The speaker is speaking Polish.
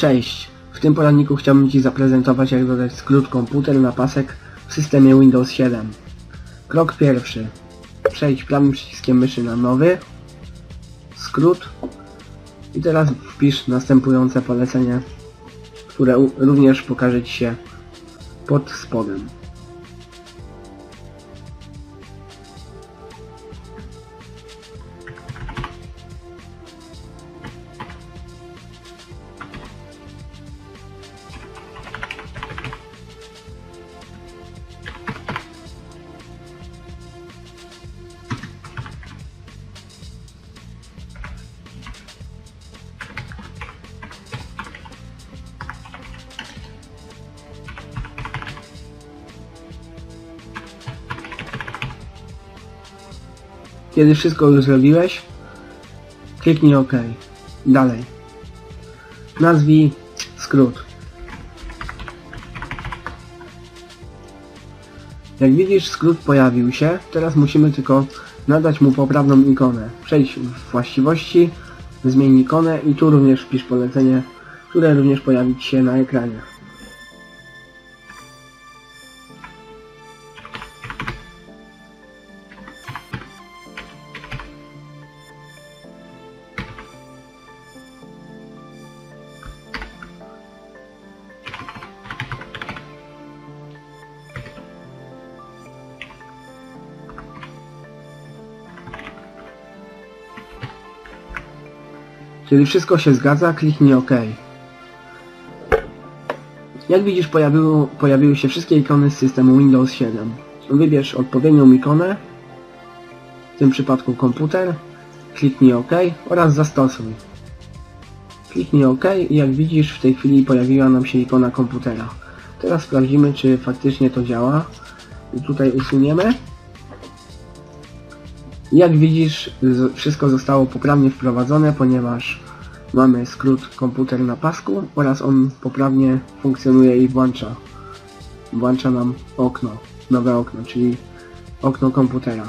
Cześć! W tym poradniku chciałbym Ci zaprezentować jak dodać skrót komputer na pasek w systemie Windows 7. Krok pierwszy. Przejdź prawym przyciskiem myszy na nowy, skrót i teraz wpisz następujące polecenie, które również pokaże Ci się pod spodem. Kiedy wszystko już zrobiłeś, kliknij OK. Dalej. Nazwij skrót. Jak widzisz, skrót pojawił się. Teraz musimy tylko nadać mu poprawną ikonę. Przejdź w właściwości, zmień ikonę i tu również wpisz polecenie, które również pojawi się na ekranie. Kiedy wszystko się zgadza, kliknij OK. Jak widzisz, pojawiło, pojawiły się wszystkie ikony z systemu Windows 7. Wybierz odpowiednią ikonę, w tym przypadku komputer, kliknij OK oraz zastosuj. Kliknij OK i jak widzisz, w tej chwili pojawiła nam się ikona komputera. Teraz sprawdzimy, czy faktycznie to działa. I tutaj usuniemy. Jak widzisz, wszystko zostało poprawnie wprowadzone, ponieważ mamy skrót komputer na pasku oraz on poprawnie funkcjonuje i włącza. Włącza nam okno, nowe okno, czyli okno komputera.